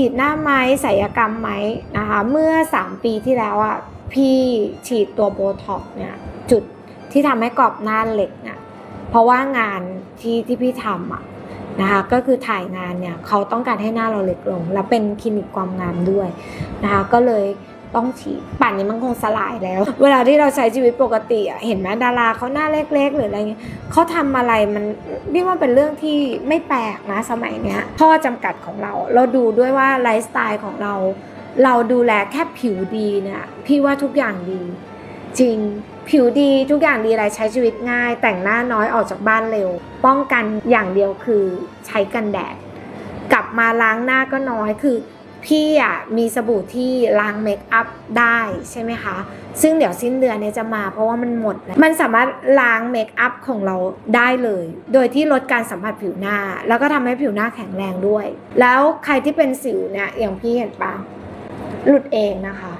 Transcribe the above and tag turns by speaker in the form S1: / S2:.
S1: ฉีดหน้าไหมศัลยกรรมไหมนะคะ เมื่อ 3 ปีที่แล้วอะพี่ฉีดตัวโบท็อกเนี่ยจุดที่ทำให้กรอบหน้าเหล็กเนี่ยเพราะว่างานที่ที่พี่ทำอะนะคะก็คือถ่ายงานเนี่ยเขาต้องการให้หน้าเราเล็กลง แล้วเป็นคลินิกความงามด้วยนะคะก็เลย ต้องฉีดป่านนี้มันคงสลายแล้ว เวลาที่เราใช้ชีวิตปกติอะเห็นไหมดาราเขาหน้าเล็ก ๆ หรืออะไรเงี้ยเขาทำอะไรมันพี่ว่าเป็นเรื่องที่ไม่แปลกนะสมัยเนี้ยข้อจำกัดของเรา เราดูด้วยว่าไลฟ์สไตล์ของเรา เราดูแลแค่ผิวดีเนี่ยพี่ว่าทุกอย่างดี จริงผิวดีทุกอย่างดีอะไรใช้ชีวิตง่าย แต่งหน้าน้อยออกจากบ้านเร็ว ป้องกันอย่างเดียวคือใช้กันแดดกลับมาล้างหน้าก็น้อยคือ พี่อะมีสบู่ที่ล้างเมคอัพได้ใช่ไหมคะ ซึ่งเดี๋ยวสิ้นเดือนเนี่ยจะมาเพราะว่ามันหมดแล้วมันสามารถล้างเมคอัพของเราได้เลย โดยที่ลดการสัมผัสผิวหน้า แล้วก็ทำให้ผิวหน้าแข็งแรงด้วย แล้วใครที่เป็นสิวเนี่ยอย่างพี่เห็นปะหลุดเองนะคะ